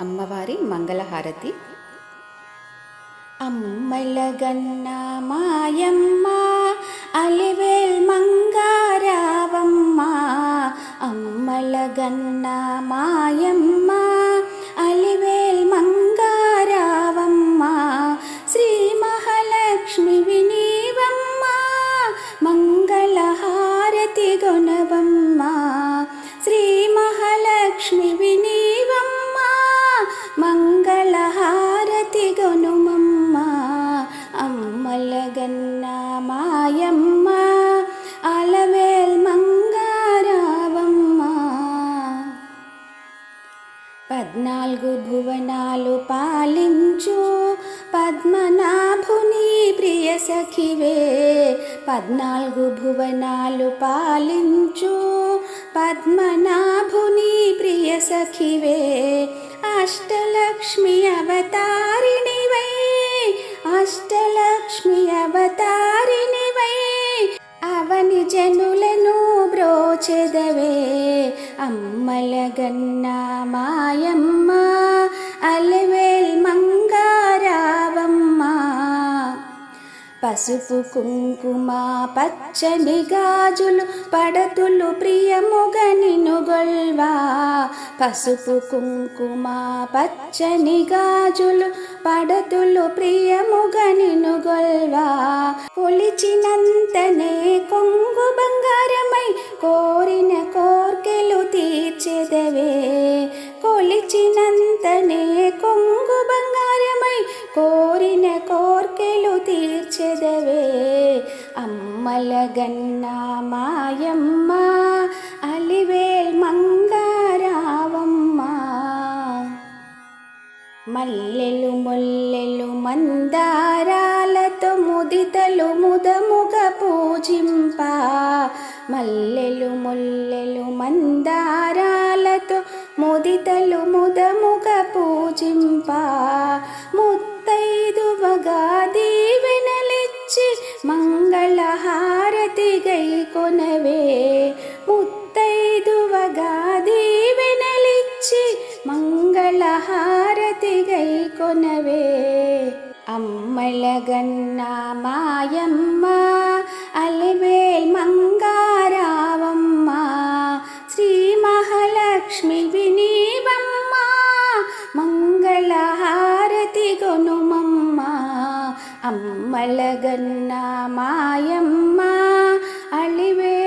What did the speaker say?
అమ్మవారి మంగళహారతి. అమ్మలగన్న మాయమ్మ అలివేల్ మంగారావమ్మ. అమ్మలగన్న మాయమ్మ అలివేల్ మంగారావమ్మ. శ్రీ మహాలక్ష్మి వినీవమ్మ మంగళహారతి గుణవమ్మ శ్రీ మహాలక్ష్మి విని మంగళహారతి గొనుమమ్మ అమ్మలగన్న మాయమ్మ అలవేల్ మంగారావమ్మ. పద్నాలుగు భువనాలు పాలించు పద్మనాభుని ప్రియ సఖివే. పద్నాలుగు భువనాలు పాలించు పద్మనాభుని ప్రియ సఖివే. అష్టలక్ష్మి అవతారిణివై అష్టలక్ష్మి అవతారిణివై అవని జనులను బ్రోచెదవే. అమ్మల గన్నా మాయమ్మ అలవేల్ మంగ పసుపు కుంకుమ పచ్చని గాజులు పడతులు ప్రియముగా నినుగొల్వా పసుపు కుంకుమ పచ్చని గాజులు పడతులు ప్రియముగా నినుగొల్వా కొలిచినంతనే కొంగు బంగారమై కోరిన కోర్కెలు తీర్చెదవే. కొలిచినంతనే కొంగు అమ్మలగన్న మాయమ్మ అలివేల్ మంగారావమ్మ. మల్లెలు మొల్లెలు మందారాలతో ముదితలు ముదముగ పూజింప. మల్లెలు మొల్లెలు మందారాలతో ముదితలు ముదముగ పూజింప. ముత్తైదువగా దీవెనలిచ్చి మంగ గై కొనవే ముత్తైదువగా దీవెనలిచ్చి మంగళహారతి గై కొనవే അമ്മളകന്ന മായമ്മ അളിവേ